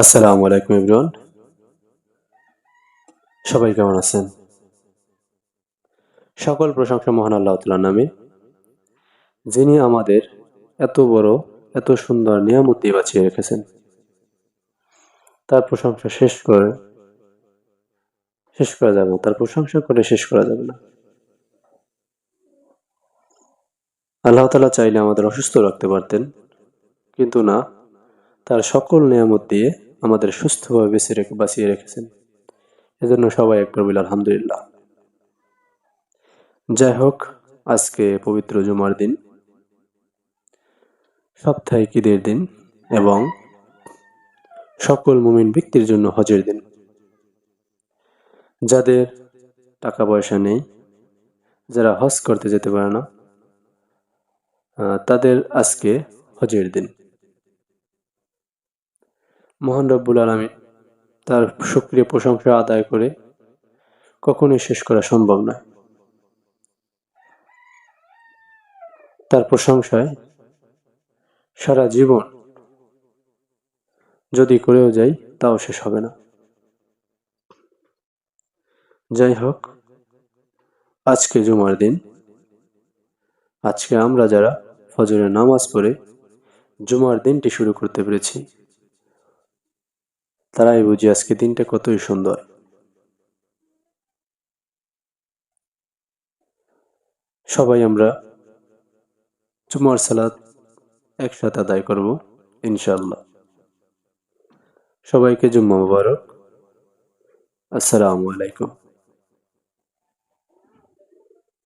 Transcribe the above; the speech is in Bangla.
আসসালামু আলাইকুম ইবরান সবাই কেমন আছেন? সকল প্রশংসা মহান আল্লাহ তালার নামে। যিনি আমাদের এত বড়, এত সুন্দর নিয়ামত দিয়ে বাঁচিয়ে রেখেছেন। তার প্রশংসা শেষ করে, শেষ করা যাবে তার প্রশংসা করে শেষ করা যাবে না। আল্লাহ তালা চাইলে আমাদের অসুস্থ রাখতে পারতেন, কিন্তু না, তার সকল নিয়ামত দিয়ে আমাদের সুস্থভাবে বেঁচে রেখে, বাঁচিয়ে রেখেছেন। এজন্য সবাই একবার বলি আলহামদুলিল্লাহ। যাই হোক, আজকে পবিত্র জুমার দিন। সপ্তাহে ঈদের দিন এবং সকল মুমিন ব্যক্তির জন্য হজের দিন। যাদের টাকা পয়সা নেই, যারা হজ করতে যেতে পারে না তাদের আজকে হজের দিন। মহান রব্বুল আলমী তার সক্রিয় প্রশংসা আদায় করে কখনোই শেষ করা সম্ভব নয় তার প্রশংসায় সারা জীবন যদি করেও যাই, তাও শেষ হবে না। যাই হোক, আজকে জুমার দিন। আজকে আমরা যারা ফজরের নামাজ পড়ে জুমার দিনটি শুরু করতে পেরেছি তারাই বুঝি আজকে দিনটা কতই সুন্দর। সবাই আমরা জুমার সালাত একসাথে আদায় করব ইনশাল্লাহ সবাইকে জুম্মা মুবারক। আসসালামু আলাইকুম।